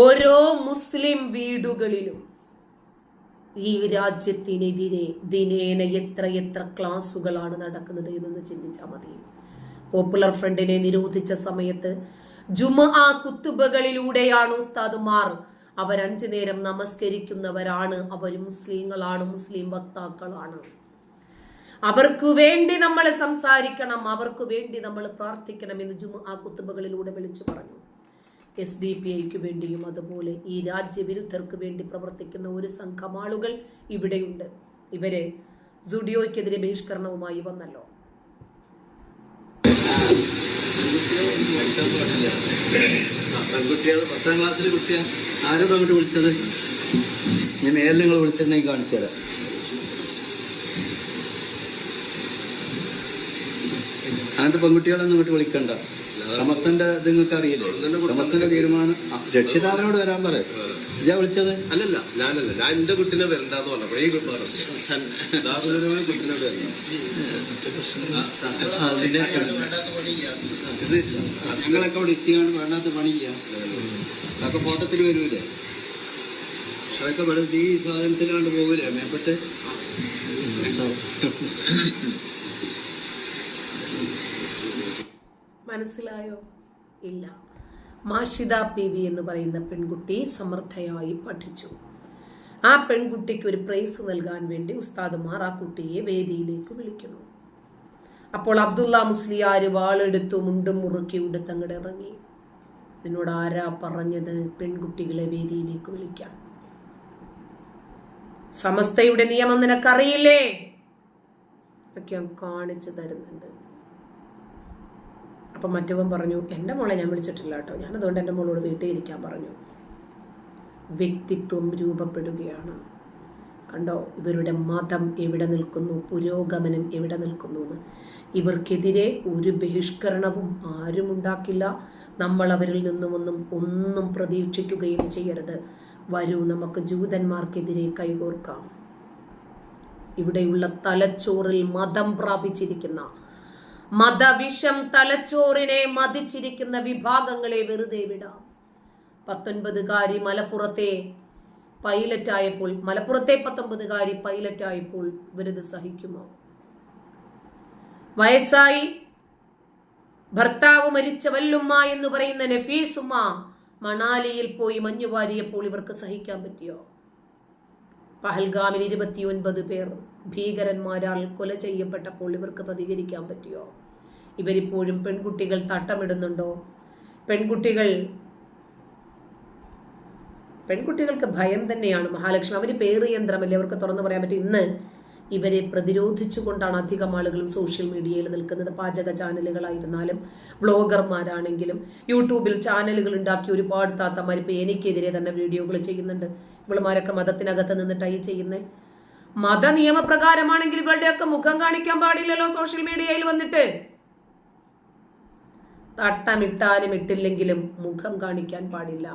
ഓരോ മുസ്ലിം വീടുകളിലും ഈ രാജ്യത്തിനെതിരെ ദിനേന എത്ര എത്ര ക്ലാസുകളാണ് നടക്കുന്നത് എന്നൊന്ന് ചിന്തിച്ചാൽ മതി. പോപ്പുലർ ഫ്രണ്ടിനെ നിരോധിച്ച സമയത്ത് ജുമ ആ കുത്തുബകളിലൂടെയാണ് ഉസ്താദുമാർ അവർ നേരം നമസ്കരിക്കുന്നവരാണ്. അവർ മുസ്ലിങ്ങളാണ് മുസ്ലിം വക്താക്കളാണ്. അവർക്ക് വേണ്ടി നമ്മൾ സംസാരിക്കണം അവർക്ക് വേണ്ടി നമ്മൾ പ്രാർത്ഥിക്കണം എന്ന് ജുമ ആ കുത്തുബകളിലൂടെ വിളിച്ചു പറഞ്ഞു. എസ് ഡി പി ഐക്ക് വേണ്ടിയും അതുപോലെ ഈ രാജ്യവിരുദ്ധർക്ക് വേണ്ടി പ്രവർത്തിക്കുന്ന ഒരു സംഘം ആളുകൾ ഇവിടെയുണ്ട്. ഇവരെ സുഡിയോയ്ക്കെതിരെ ബഹിഷ്കരണവുമായി വന്നല്ലോ. ക്ലാസ്സിലെ ഞാൻ നിങ്ങൾ വിളിച്ചിട്ടുണ്ടെങ്കിൽ കാണിച്ചു തരാം. അങ്ങനത്തെ പെൺകുട്ടികളൊന്നും ഇങ്ങോട്ട് വിളിക്കണ്ട. സമസ്തന്റെ ഇത് നിങ്ങൾക്ക് അറിയില്ലേ സമസ്തന്റെ തീരുമാനം. രക്ഷിതാവിനോട് വരാൻ പറ ഞാൻ വിളിച്ചത്? അല്ലല്ല ഞാനല്ല. ഞാൻ എന്റെ കുട്ടിനെ വരണ്ടെന്ന് പറഞ്ഞപ്പോ ഈ കുട്ടി ദാറുദരമായ കുട്ടിനോട് വരണ്ട. ആ, അതിന്റെ ഇത് ഞങ്ങളൊക്കെ ഇവിടെ എത്തിയാണ് വേണ്ടാത്ത പണി ചെയ്യാം അതൊക്കെ ഫോട്ടത്തിൽ വരൂലേ? അതൊക്കെ വെറുതെ ഈ സാധനത്തിലാണ്ട് പോകൂലേ? മേപ്പെട്ട്? മനസ്സിലായോ? ഇല്ല. മാഷിത വി എന്ന് പറയുന്ന പെൺകുട്ടി സമർത്ഥയായി പഠിച്ചു. ആ പെൺകുട്ടിക്ക് ഒരു പ്രൈസ് നൽകാൻ വേണ്ടി ഉസ്താദുമാർ ആ കുട്ടിയെ വേദിയിലേക്ക് വിളിക്കുന്നു. അപ്പോൾ അബ്ദുള്ള മുസ്ലിയാർ വാളെടുത്തു മുണ്ടും മുറുക്കി ഉടുത്തങ്ങടെ ഇറങ്ങി. നിന്നോട് ആരാ പറഞ്ഞത് പെൺകുട്ടികളെ വേദിയിലേക്ക് വിളിക്കാൻ? സമസ്തയുടെ നിയമം നിനക്കറിയില്ലേ? ഒക്കെ കാണിച്ചു തരുന്നുണ്ട്. അപ്പം മറ്റവൻ പറഞ്ഞു എന്റെ മോളെ ഞാൻ വിളിച്ചിട്ടില്ല കേട്ടോ. ഞാനതുകൊണ്ട് എന്റെ മോളോട് വീട്ടിൽ ഇരിക്കാൻ പറഞ്ഞു. വ്യക്തിത്വം രൂപപ്പെടുകയാണ്. കണ്ടോ? ഇവരുടെ മതം എവിടെ നിൽക്കുന്നു? പുരോഗമനം എവിടെ നിൽക്കുന്നു എന്ന്. ഇവർക്കെതിരെ ഒരു ബഹിഷ്കരണവും ആരും ഉണ്ടാക്കില്ല. നമ്മൾ അവരിൽ നിന്നുമൊന്നും ഒന്നും പ്രതീക്ഷിക്കുകയും ചെയ്യരുത്. വരൂ നമുക്ക് ജൂതന്മാർക്കെതിരെ കൈകോർക്കാം. ഇവിടെയുള്ള തലച്ചോറിൽ മതം പ്രാപിച്ചിരിക്കുന്ന മതവിഷം തലച്ചോറിനെ മതിച്ചിരിക്കുന്ന വിഭാഗങ്ങളെ വെറുതെ വിടാം. പത്തൊൻപതുകാരി മലപ്പുറത്തെ പൈലറ്റ് ആയപ്പോൾ മലപ്പുറത്തെ പത്തൊമ്പതുകാരി പൈലറ്റ് ആയപ്പോൾ ഇവരിത് സഹിക്കുമോ? വയസ്സായി ഭർത്താവ് മരിച്ച വല്ലുമ്മ എന്ന് പറയുന്ന നഫീസുമ്മ മണാലിയിൽ പോയി മഞ്ഞുവാരിയപ്പോൾ ഇവർക്ക് സഹിക്കാൻ പറ്റിയോ? പഹൽഗാമിൽ ഇരുപത്തിയൊൻപത് പേർ ഭീകരന്മാരാൽ കൊല ചെയ്യപ്പെട്ടപ്പോൾ ഇവർക്ക് പ്രതികരിക്കാൻ പറ്റിയോ? ഇവരിപ്പോഴും പെൺകുട്ടികൾ തട്ടമിടുന്നുണ്ടോ? പെൺകുട്ടികൾ പെൺകുട്ടികൾക്ക് ഭയം തന്നെയാണ് മഹാലക്ഷ്മി. അവർ പേറിയന്ത്രമല്ലേ അവർക്ക് തുറന്നു പറയാൻ പറ്റും. ഇന്ന് ഇവരെ പ്രതിരോധിച്ചുകൊണ്ടാണ് അധികം ആളുകളും സോഷ്യൽ മീഡിയയിൽ നിൽക്കുന്നത്. പാചക ചാനലുകളായിരുന്നാലും ബ്ലോഗർമാരാണെങ്കിലും യൂട്യൂബിൽ ചാനലുകൾ ഉണ്ടാക്കി ഒരുപാട് താത്തമാർ ഇപ്പൊ എനിക്കെതിരെ തന്നെ വീഡിയോകൾ ചെയ്യുന്നുണ്ട്. ഇവളുമാരൊക്കെ മതത്തിനകത്ത് നിന്നിട്ടായി ചെയ്യുന്നത് മത നിയമപ്രകാരമാണെങ്കിൽ ഇവളുടെയൊക്കെ മുഖം കാണിക്കാൻ പാടില്ലല്ലോ സോഷ്യൽ മീഡിയയിൽ വന്നിട്ട്. തട്ടമിട്ടാലും ഇട്ടില്ലെങ്കിലും മുഖം കാണിക്കാൻ പാടില്ല.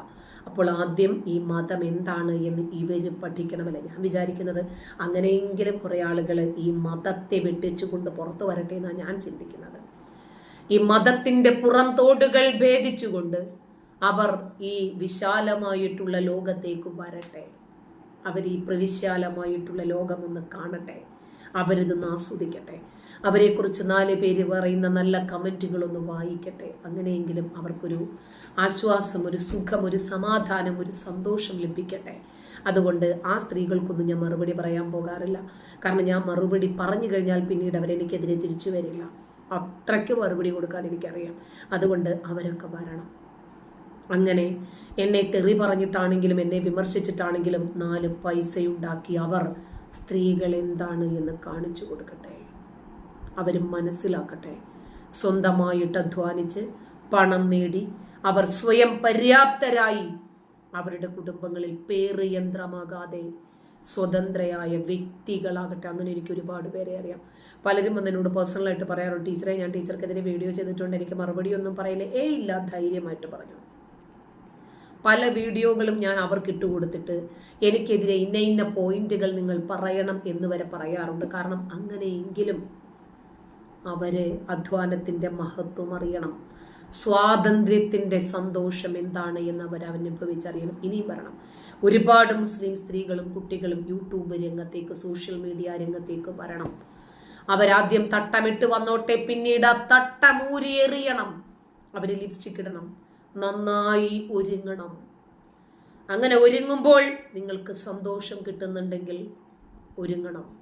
അപ്പോൾ ആദ്യം ഈ മതം എന്താണ് എന്ന് ഇവർ പഠിക്കണമല്ല ഞാൻ വിചാരിക്കുന്നത്. അങ്ങനെയെങ്കിലും കുറെ ആളുകൾ ഈ മതത്തെ വെട്ടിച്ചുകൊണ്ട് പുറത്തു വരട്ടെ എന്നാണ് ഞാൻ ചിന്തിക്കുന്നത്. ഈ മതത്തിന്റെ പുറം തോടുകൾ ഭേദിച്ചുകൊണ്ട് അവർ ഈ വിശാലമായിട്ടുള്ള ലോകത്തേക്ക് വരട്ടെ. അവർ ഈ പ്രവിശാലമായിട്ടുള്ള ലോകമൊന്ന് കാണട്ടെ. അവരിതൊന്ന് ആസ്വദിക്കട്ടെ. അവരെക്കുറിച്ച് നാല് പേര് പറയുന്ന നല്ല കമന്റുകളൊന്ന് വായിക്കട്ടെ. അങ്ങനെയെങ്കിലും അവർക്കൊരു ആശ്വാസം ഒരു സുഖം ഒരു സമാധാനം ഒരു സന്തോഷം ലഭിക്കട്ടെ. അതുകൊണ്ട് ആ സ്ത്രീകൾക്കൊന്നും ഞാൻ മറുപടി പറയാൻ പോകാറില്ല. കാരണം ഞാൻ മറുപടി പറഞ്ഞു കഴിഞ്ഞാൽ പിന്നീട് അവരെനിക്കെതിരെ തിരിച്ചു വരില്ല. അത്രയ്ക്ക് മറുപടി കൊടുക്കാൻ എനിക്കറിയാം. അതുകൊണ്ട് അവരൊക്കെ വരണം. അങ്ങനെ എന്നെ തെറി പറഞ്ഞിട്ടാണെങ്കിലും എന്നെ വിമർശിച്ചിട്ടാണെങ്കിലും നാല് പൈസയുണ്ടാക്കി അവർ സ്ത്രീകൾ എന്താണ് എന്ന് കാണിച്ചു കൊടുക്കട്ടെ. അവർ മനസ്സിലാക്കട്ടെ. സ്വന്തമായിട്ട് അധ്വാനിച്ച് പണം നേടി അവർ സ്വയം പര്യാപ്തരായി അവരുടെ കുടുംബങ്ങളിൽ പേറ് യന്ത്രമാകാതെ സ്വതന്ത്രയായ വ്യക്തികളാകട്ടെ. അങ്ങനെ എനിക്ക് ഒരുപാട് പേരെ അറിയാം. പലരും വന്ന് എന്നോട് പേഴ്സണലായിട്ട് പറയാറുണ്ട് ടീച്ചറെ ഞാൻ ടീച്ചർക്കെതിരെ വീഡിയോ ചെയ്തിട്ടുണ്ട്. എനിക്ക് മറുപടി ഒന്നും പറയില്ല? ഏ ഇല്ല ധൈര്യമായിട്ട് പറഞ്ഞു. പല വീഡിയോകളും ഞാൻ അവർക്ക് ഇട്ടുകൊടുത്തിട്ട് എനിക്കെതിരെ ഇന്ന ഇന്ന പോയിന്റുകൾ നിങ്ങൾ പറയണം എന്ന് വരെ പറയാറുണ്ട്. കാരണം അങ്ങനെയെങ്കിലും അവർ അധ്വാനത്തിന്റെ മഹത്വം അറിയണം. സ്വാതന്ത്ര്യത്തിന്റെ സന്തോഷം എന്താണ് എന്ന് അവർ അനുഭവിച്ചറിയണം. ഇനിയും പറയണം ഒരുപാട് മുസ്ലിം സ്ത്രീകളും കുട്ടികളും യൂട്യൂബ് രംഗത്തേക്ക് സോഷ്യൽ മീഡിയ രംഗത്തേക്ക് വരണം. അവരാദ്യം തട്ടമിട്ട് വന്നോട്ടെ പിന്നീട് ആ തട്ടമൂരി എറിയണം അവർ ലിപ്സ്റ്റിക് ഇടണം. നന്നായി ഒരുങ്ങണം. അങ്ങനെ ഒരുങ്ങുമ്പോൾ നിങ്ങൾക്ക് സന്തോഷം കിട്ടുന്നുണ്ടെങ്കിൽ ഒരുങ്ങണം.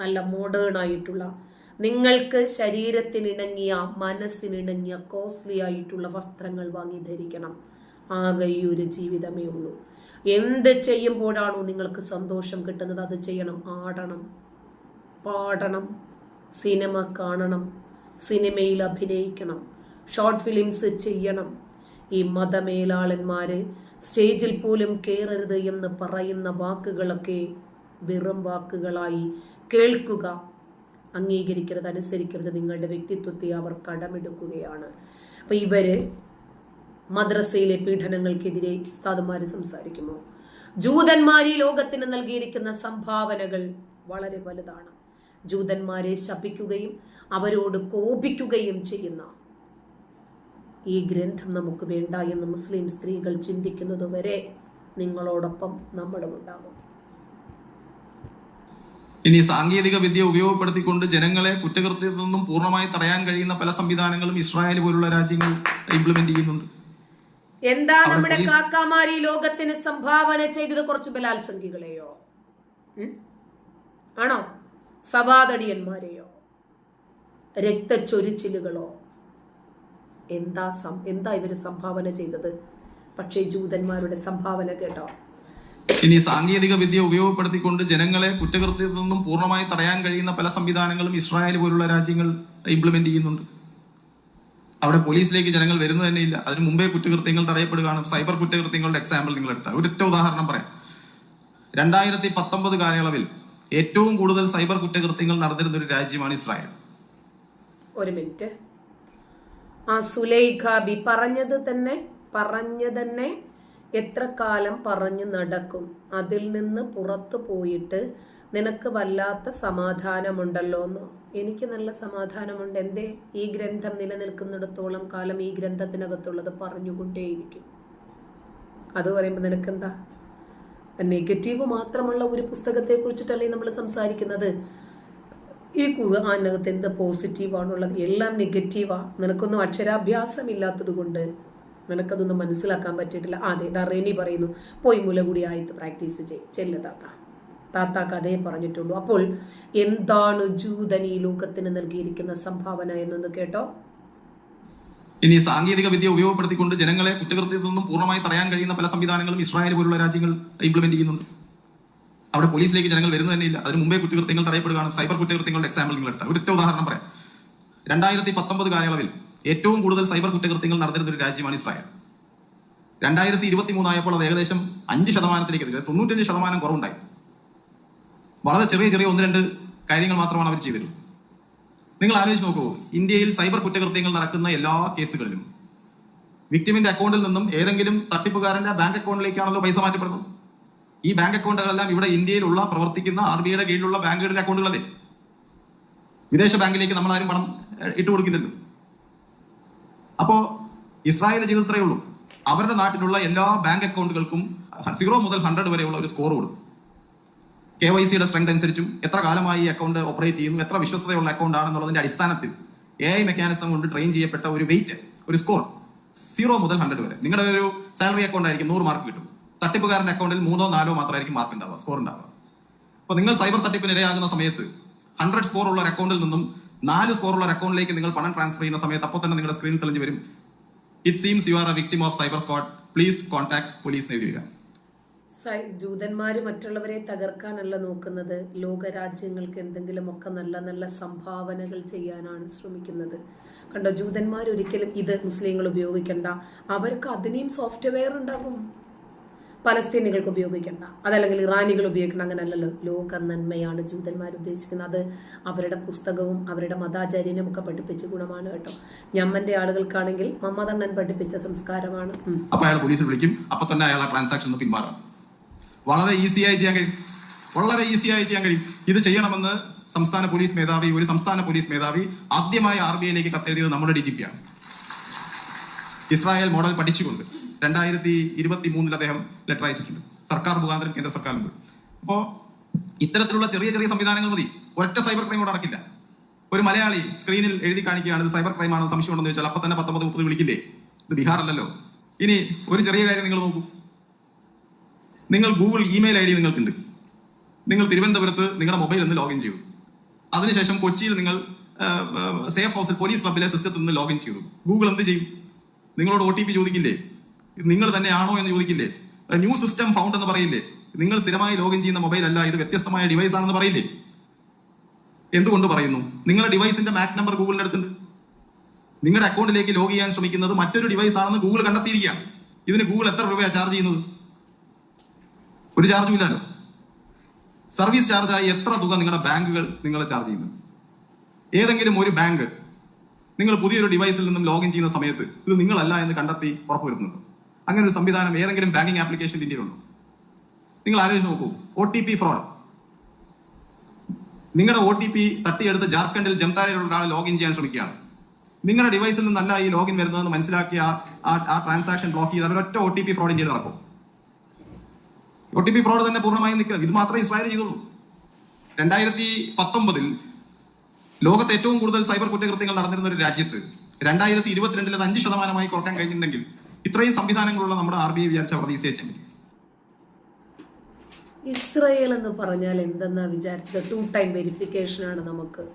നല്ല മോഡേൺ ആയിട്ടുള്ള നിങ്ങൾക്ക് ശരീരത്തിനിണങ്ങിയ മനസ്സിനിണങ്ങിയ കോസ്റ്റ്ലി ആയിട്ടുള്ള വസ്ത്രങ്ങൾ വാങ്ങി ധരിക്കണം. ആകെ ഈ ഒരു ജീവിതമേ ഉള്ളൂ. എന്ത് ചെയ്യുമ്പോഴാണോ നിങ്ങൾക്ക് സന്തോഷം കിട്ടുന്നത് അത് ചെയ്യണം. ആടണം. പാടണം. സിനിമ കാണണം. സിനിമയിൽ അഭിനയിക്കണം. ഷോർട്ട് ഫിലിംസ് ചെയ്യണം. ഈ മതമേലാളന്മാര് സ്റ്റേജിൽ പോലും കയറരുത് എന്ന് പറയുന്ന വാക്കുകളൊക്കെ വെറും വാക്കുകളായി കേൾക്കുക. അംഗീകരിക്കരുത് അനുസരിക്കരുത് നിങ്ങളുടെ വ്യക്തിത്വത്തെ അവർ കടമെടുക്കുകയാണ്. അപ്പൊ ഇവർ മദ്രസയിലെ പീഡനങ്ങൾക്കെതിരെ ഉസ്താദുമാര് സംസാരിക്കുമോ? ജൂതന്മാർ ഈ ലോകത്തിന് നൽകിയിരിക്കുന്ന സംഭാവനകൾ വളരെ വലുതാണ്. ജൂതന്മാരെ ശപിക്കുകയും അവരോട് കോപിക്കുകയും ചെയ്യുന്ന ഈ ഗ്രന്ഥം നമുക്ക് വേണ്ട എന്ന് മുസ്ലിം സ്ത്രീകൾ ചിന്തിക്കുന്നതുവരെ നിങ്ങളോടൊപ്പം നമ്മളും ഉണ്ടാകും. ഇനി സാങ്കേതിക വിദ്യ ഉപയോഗപ്പെടുത്തിക്കൊണ്ട് ജനങ്ങളെ കുറ്റകൃത്യത്തിൽ നിന്നും പൂർണമായി തടയാൻ കഴിയുന്ന പല സംവിധാനങ്ങളും ഇസ്രായേൽ പോലുള്ള രാജ്യങ്ങൾ ഇംപ്ലിമെന്റ് ചെയ്യുന്നുണ്ട്. എന്താ നമ്മുടെ കാക്കാമാരി ലോകത്തിന് സംഭാവന ചെയ്തത് കുറച്ച് ബലാത്സംഗികളെയോ? ഉം? ആണോ? സവാതടിയന്മാരെയോ രക്തച്ചൊരിച്ചിലുകളോ? എന്താ എന്താ ഇവർ സംഭാവന ചെയ്തത്? പക്ഷേ ജൂതന്മാരുടെ സംഭാവന കേട്ടോ. ഇനി സാങ്കേതിക വിദ്യ ഉപയോഗപ്പെടുത്തിക്കൊണ്ട് ജനങ്ങളെ കുറ്റകൃത്യത്തിൽ നിന്നും പൂർണമായി തടയാൻ കഴിയുന്ന പല സംവിധാനങ്ങളും ഇസ്രായേൽ പോലുള്ള രാജ്യങ്ങൾ ഇംപ്ലിമെന്റ് ചെയ്യുന്നുണ്ട്. അവിടെ പോലീസിലേക്ക് ജനങ്ങൾ വരുന്നത് ഇല്ല. അതിന് മുമ്പേ കുറ്റകൃത്യങ്ങൾ തടയപ്പെടുകയാണ്. സൈബർ കുറ്റകൃത്യങ്ങളുടെ എക്സാമ്പിൾ നിങ്ങൾ എടുത്താൽ. ഒരൊറ്റ ഉദാഹരണം പറയാം. രണ്ടായിരത്തി പത്തൊമ്പത് കാലയളവിൽ ഏറ്റവും കൂടുതൽ സൈബർ കുറ്റകൃത്യങ്ങൾ നടന്നിരുന്ന ഒരു രാജ്യമാണ് ഇസ്രായേൽ. ഒരു മിനിറ്റ്. ആ സുലൈഖ ബി പറഞ്ഞത് തന്നെ പറഞ്ഞ തന്നെ എത്ര കാലം പറഞ്ഞു നടക്കും? അതിൽ നിന്ന് പുറത്തു പോയിട്ട് നിനക്ക് വല്ലാത്ത സമാധാനമുണ്ടല്ലോ എന്നോ? എനിക്ക് നല്ല സമാധാനമുണ്ട്. എന്തേ? ഈ ഗ്രന്ഥം നിലനിൽക്കുന്നിടത്തോളം കാലം ഈ ഗ്രന്ഥത്തിനകത്തുള്ളത് പറഞ്ഞുകൊണ്ടേയിരിക്കും. അത് പറയുമ്പോൾ നിനക്കെന്താ? നെഗറ്റീവ് മാത്രമുള്ള ഒരു പുസ്തകത്തെ കുറിച്ചിട്ടല്ലേ നമ്മൾ സംസാരിക്കുന്നത്? ഈ ഖുർആാനകത്ത് എന്ത് പോസിറ്റീവാണുള്ളത്? എല്ലാം നെഗറ്റീവാ. നിനക്കൊന്നും അക്ഷരാഭ്യാസം ഇല്ലാത്തത് കൊണ്ട് നിനക്കതൊന്നും മനസ്സിലാക്കാൻ പറ്റിയിട്ടില്ല. അതെ റെനി പറയുന്നു പോയി മുലകുടി ആയിട്ട് പ്രാക്ടീസ് ചെയ് ചെല്ല് താത്ത. താത്താക്ക് അതേ പറഞ്ഞിട്ടുള്ളൂ. അപ്പോൾ എന്താണ് ജൂതൻ ഈ ലോകത്തിന് നൽകിയിരിക്കുന്ന സംഭാവന എന്നൊന്ന് കേട്ടോ. ഇനി സാങ്കേതിക വിദ്യ ഉപയോഗപ്പെടുത്തിക്കൊണ്ട് ജനങ്ങളെ കുറ്റകൃത്യത്തിൽ നിന്നും പൂർണമായി തടയാൻ കഴിയുന്ന പല സംവിധാനങ്ങളും ഇസ്രായേൽ പോലുള്ള രാജ്യങ്ങൾ ഇംപ്ലിമെന്റ് ചെയ്യുന്നുണ്ട്. അവിടെ പോലീസിലേക്ക് ജനങ്ങൾ വരുന്നത് തന്നെയില്ല അതിന് മുമ്പേ കുറ്റകൃത്യങ്ങൾ തടയപ്പെടുകയാണ്. സൈബർ കുറ്റകൃത്യങ്ങളുടെ എക്സാമ്പിൾ നിങ്ങൾ എടുത്താൽ. ഒരൊറ്റ ഉദാഹരണം പറയാം. രണ്ടായിരത്തി പത്തൊമ്പത് കാലയളവിൽ ഏറ്റവും കൂടുതൽ സൈബർ കുറ്റകൃത്യങ്ങൾ നടന്നിരുന്ന ഒരു രാജ്യമാണ് ഇസ്രായേൽ. രണ്ടായിരത്തി ഇരുപത്തി മൂന്നായപ്പോൾ അത് ഏകദേശം അഞ്ച് ശതമാനത്തിലേക്ക് എത്തി. തൊണ്ണൂറ്റഞ്ച് ശതമാനം കുറവുണ്ടായി. വളരെ ചെറിയ ചെറിയ ഒന്ന് രണ്ട് കാര്യങ്ങൾ മാത്രമാണ് അവർ ചെയ്തിരുന്നത്. നിങ്ങൾ ആലോചിച്ച് നോക്കൂ ഇന്ത്യയിൽ സൈബർ കുറ്റകൃത്യങ്ങൾ നടക്കുന്ന എല്ലാ കേസുകളിലും വിക്ടിമിന്റെ അക്കൗണ്ടിൽ നിന്നും ഏതെങ്കിലും തട്ടിപ്പുകാരന്റെ ബാങ്ക് അക്കൗണ്ടിലേക്കാണല്ലോ പൈസ മാറ്റപ്പെടുന്നത്. ഈ ബാങ്ക് അക്കൗണ്ടുകളെല്ലാം ഇവിടെ ഇന്ത്യയിലുള്ള പ്രവർത്തിക്കുന്ന ആർ ബി ഐയുടെ കീഴിലുള്ള ബാങ്കുകളുടെ അക്കൗണ്ടുകളല്ലേ വിദേശ ബാങ്കിലേക്ക് നമ്മൾ ആരും പണം ഏഹ്, ഇട്ട് കൊടുക്കില്ലല്ലോ അപ്പോ ഇസ്രായേൽ ചെയ്തത്രേ ഉള്ളൂ. അവരുടെ നാട്ടിലുള്ള എല്ലാ ബാങ്ക് അക്കൗണ്ടുകൾക്കും സീറോ മുതൽ ഹൺഡ്രഡ് വരെയുള്ള ഒരു സ്കോർ കൊടുക്കും. കെ വൈ സിയുടെ സ്ട്രെങ്ത് അനുസരിച്ചും എത്ര കാലമായി ഈ അക്കൗണ്ട് ഓപ്പറേറ്റ് ചെയ്യുന്നു എത്ര വിശ്വസതയുള്ള അക്കൗണ്ട് ആണെന്നുള്ളതിന്റെ അടിസ്ഥാനത്തിൽ എ ഐ മെക്കാനിസം കൊണ്ട് ട്രെയിൻ ചെയ്യപ്പെട്ട ഒരു വെയിറ്റ് ഒരു സ്കോർ സീറോ മുതൽ ഹൺഡ്രഡ് വരെ. നിങ്ങളുടെ ഒരു സാലറി അക്കൗണ്ട് ആയിരിക്കും നൂറ് മാർക്ക് കിട്ടും. തട്ടിപ്പുകാരന്റെ അക്കൗണ്ടിൽ മൂന്നോ നാലോ മാത്രമായിരിക്കും മാർക്ക് ഉണ്ടാവുക സ്കോർ ഉണ്ടാവുക. അപ്പൊ നിങ്ങൾ സൈബർ തട്ടിപ്പിന് ഇരയാകുന്ന സമയത്ത് ഹൺഡ്രഡ് സ്കോർ ഉള്ള ഒരു അക്കൗണ്ടിൽ നിന്നും നാല് സ്കോറുള്ള അക്കൗണ്ടിലേക്ക് നിങ്ങൾ പണം ട്രാൻസ്ഫർ ചെയ്യുന്ന സമയത്ത് അപ്പോൾ തന്നെ നിങ്ങളുടെ സ്ക്രീൻ തെളിഞ്ഞു വരും. It seems you are a victim of cyber squad please contact police എഴുതി വരിക സൈ ജൂതന്മാര് മറ്റുള്ളവരെ തകർക്കാനല്ല നോക്കുന്നത്. ലോകരാജ്യങ്ങൾക്ക് എന്തെങ്കിലുമൊക്കെ നല്ല നല്ല സംഭാവനകൾ ചെയ്യാനാണ് ശ്രമിക്കുന്നത്. കണ്ടോ ജൂതന്മാർ ഒരിക്കലും ഇത് മുസ്ലിങ്ങൾ ഉപയോഗിക്കണ്ട. അവർക്ക് അതിനെയും സോഫ്റ്റ്വെയർ ഉണ്ടാകും. പലസ്തീനികൾക്ക് ഉപയോഗിക്കേണ്ട. അതല്ലെങ്കിൽ ഇറാനികൾ ഉപയോഗിക്കണം അങ്ങനെയല്ലല്ലോ. ലോക നന്മയാണ് ജൂതന്മാർ ഉദ്ദേശിക്കുന്നത്. അത് അവരുടെ പുസ്തകവും അവരുടെ മതാചാര്യനും ഒക്കെ പഠിപ്പിച്ച ഗുണമാണ് കേട്ടോ. ഞമ്മന്റെ ആളുകൾക്കാണെങ്കിൽ മമ്മതണ്ണൻ പഠിപ്പിച്ച സംസ്കാരമാണ്. അയാൾ വിളിക്കും. തന്നെ ട്രാൻസാക്ഷൻ പിന്മാറാം വളരെ ഈസിയായി ചെയ്യാൻ കഴിയും. വളരെ ഈസിയായി ചെയ്യാൻ കഴിയും. ഇത് ചെയ്യണമെന്ന് സംസ്ഥാന പോലീസ് മേധാവി ഒരു സംസ്ഥാന പോലീസ് മേധാവി ആദ്യമായി ആർ ബി ഐയിലേക്ക് കത്തെഴുതിയത് നമ്മുടെ ഡി ജി പി ആണ് ഇസ്രായേൽ മോഡൽ പഠിച്ചുകൊണ്ട്. രണ്ടായിരത്തി ഇരുപത്തി മൂന്നിൽ അദ്ദേഹം ലെറ്റർ അയച്ചിട്ടുണ്ട്. സർക്കാർ മുഖാന്തരം കേന്ദ്ര സർക്കാരിന് അപ്പോ ഇത്തരത്തിലുള്ള ചെറിയ ചെറിയ സംവിധാനങ്ങൾ മതി. ഒറ്റ സൈബർ ക്രൈം കൂടെ നടക്കില്ല. ഒരു മലയാളി സ്ക്രീനിൽ എഴുതി കാണിക്കുകയാണ് ഇത് സൈബർ ക്രൈം ആണെന്ന് സംശയം ഉണ്ടെന്ന് ചോദിച്ചാൽ അപ്പൊ തന്നെ പത്തൊമ്പത് മുപ്പത് വിളിക്കില്ലേ? ഇത് ബീഹാർ അല്ലല്ലോ ഇനി ഒരു ചെറിയ കാര്യം നിങ്ങൾ നോക്കൂ. നിങ്ങൾ ഗൂഗിൾ ഇമെയിൽ ഐ ഡി നിങ്ങൾക്കുണ്ട്. നിങ്ങൾ തിരുവനന്തപുരത്ത് നിങ്ങളുടെ മൊബൈൽ നിന്ന് ലോഗിൻ ചെയ്തു അതിനുശേഷം കൊച്ചിയിൽ നിങ്ങൾ സേഫ് ഹൗസിൽ പോലീസ് ക്ലബിലെ സിസ്റ്റത്തിൽ നിന്ന് ലോഗിൻ ചെയ്തു ഗൂഗിൾ എന്ത് ചെയ്യും? നിങ്ങളോട് ഒ ടി പി ചോദിക്കില്ലേ? നിങ്ങൾ തന്നെയാണോ എന്ന് ചോദിക്കില്ലേ? ന്യൂ സിസ്റ്റം ഫൗണ്ട് എന്ന് പറയില്ലേ? നിങ്ങൾ സ്ഥിരമായി ലോഗിൻ ചെയ്യുന്ന മൊബൈൽ അല്ല ഇത് വ്യത്യസ്തമായ ഡിവൈസ് ആണെന്ന് പറയില്ലേ? എന്തുകൊണ്ട് പറയുന്നു? നിങ്ങളുടെ ഡിവൈസിന്റെ മാക് നമ്പർ ഗൂഗിളിന്റെ അടുത്തുണ്ട്. നിങ്ങളുടെ അക്കൗണ്ടിലേക്ക് ലോഗ് ചെയ്യാൻ ശ്രമിക്കുന്നത് മറ്റൊരു ഡിവൈസ് ആണെന്ന് ഗൂഗിൾ കണ്ടെത്തിയിരിക്കുകയാണ്. ഇതിന് ഗൂഗിൾ എത്ര രൂപയാണ് ചാർജ് ചെയ്യുന്നത്? ഒരു ചാർജും ഇല്ലല്ലോ സർവീസ് ചാർജായി എത്ര തുക നിങ്ങളുടെ ബാങ്കുകൾ നിങ്ങൾ ചാർജ് ചെയ്യുന്നു? ഏതെങ്കിലും ഒരു ബാങ്ക് നിങ്ങൾ പുതിയൊരു ഡിവൈസിൽ നിന്നും ലോഗിൻ ചെയ്യുന്ന സമയത്ത് ഇത് നിങ്ങളല്ല എന്ന് കണ്ടെത്തി ഉറപ്പുവരുത്തുന്നുണ്ട്? അങ്ങനെ ഒരു സംവിധാനം ഏതെങ്കിലും ബാങ്കിങ് ആപ്ലിക്കേഷൻ ഇന്ത്യയിലുണ്ടോ? നിങ്ങൾ ആലോചിച്ച് നോക്കൂ. ഒ ടി പി ഫ്രോഡ് നിങ്ങളുടെ ഒ ടി പി തട്ടിയെടുത്ത് ജാർഖണ്ഡിൽ ജംതാരയിലുള്ള ഒരാൾ ലോഗിൻ ചെയ്യാൻ ശ്രമിക്കുകയാണ്. നിങ്ങളുടെ ഡിവൈസിൽ നിന്നല്ല ഈ ലോഗിൻ വരുന്നതെന്ന് മനസ്സിലാക്കിയ ആ ട്രാൻസാക്ഷൻ ബ്ലോക്ക് ചെയ്ത് അവരൊറ്റ ഒ ടി പി ഫ്രോഡ് ഇന്ത്യയിൽ നടക്കും. ഒ ടി പി ഫ്രോഡ് തന്നെ പൂർണമായും നിൽക്കുന്നത്. ഇത് മാത്രമേ ഇസ്രായേൽ ചെയ്തുള്ളൂ. രണ്ടായിരത്തി പത്തൊമ്പതിൽ ലോകത്ത് ഏറ്റവും കൂടുതൽ സൈബർ കുറ്റകൃത്യങ്ങൾ നടന്നിരുന്ന ഒരു രാജ്യത്ത് രണ്ടായിരത്തി ഇരുപത്തിരണ്ടിൽ അത് അഞ്ച് ശതമാനമായി കുറയ്ക്കാൻ കഴിഞ്ഞിട്ടുണ്ടെങ്കിൽ ഇത്രയും സംവിധാനങ്ങളുള്ള നമ്മുടെ ആർ ബി ഐ വിചാരിച്ച അവർ ഈസിയായി ഇസ്രയേൽ എന്ന് പറഞ്ഞാൽ എന്തെന്നാ വിചാരിച്ചത്? ടു ടൈം വെരിഫിക്കേഷൻ ആണ് നമുക്ക്.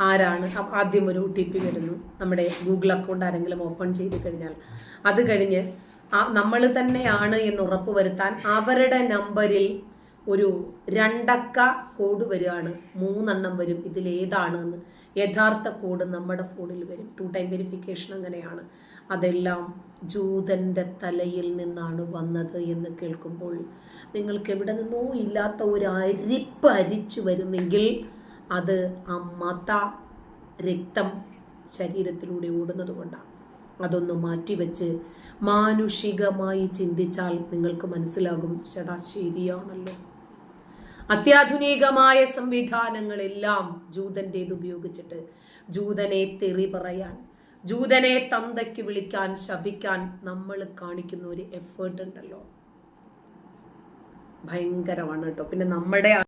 ആരാണ്? ആദ്യം ഒരു ടി പി വരുന്നു. നമ്മുടെ ഗൂഗിൾ അക്കൗണ്ട് ആരെങ്കിലും ഓപ്പൺ ചെയ്ത് കഴിഞ്ഞാൽ. അത് കഴിഞ്ഞ് നമ്മൾ തന്നെയാണ് എന്ന് ഉറപ്പ് വരുത്താൻ അവരുടെ നമ്പറിൽ ഒരു രണ്ടക്ക കോഡ് വരികയാണ്. മൂന്നെണ്ണം വരും. ഇതിലേതാണ് എന്ന്. യഥാർത്ഥ കോഡ് നമ്മുടെ ഫോണിൽ വരും. ടു ടൈം വെരിഫിക്കേഷൻ അങ്ങനെയാണ്. അതെല്ലാം ജൂതന്റെ തലയിൽ നിന്നാണ് വന്നത് എന്ന് കേൾക്കുമ്പോൾ നിങ്ങൾക്ക് എവിടെ നിന്നോ ഇല്ലാത്ത ഒരു അരിപ്പ് അരിച്ചു വരുന്നെങ്കിൽ അത് ആ മത രക്തം ശരീരത്തിലൂടെ ഓടുന്നത് കൊണ്ടാണ്. അതൊന്ന് മാറ്റിവെച്ച് മാനുഷികമായി ചിന്തിച്ചാൽ നിങ്ങൾക്ക് മനസ്സിലാകും ചേട്ടാ ശരിയാണല്ലോ. അത്യാധുനികമായ സംവിധാനങ്ങളെല്ലാം ജൂതന്റേത് ഉപയോഗിച്ചിട്ട് ജൂതനെ തെറി പറയാൻ ജൂതനെ തന്തയ്ക്ക് വിളിക്കാൻ ശപിക്കാൻ നമ്മൾ കാണിക്കുന്ന ഒരു എഫേർട്ട് ഉണ്ടല്ലോ. ഭയങ്കരമാണ് കേട്ടോ. പിന്നെ നമ്മുടെ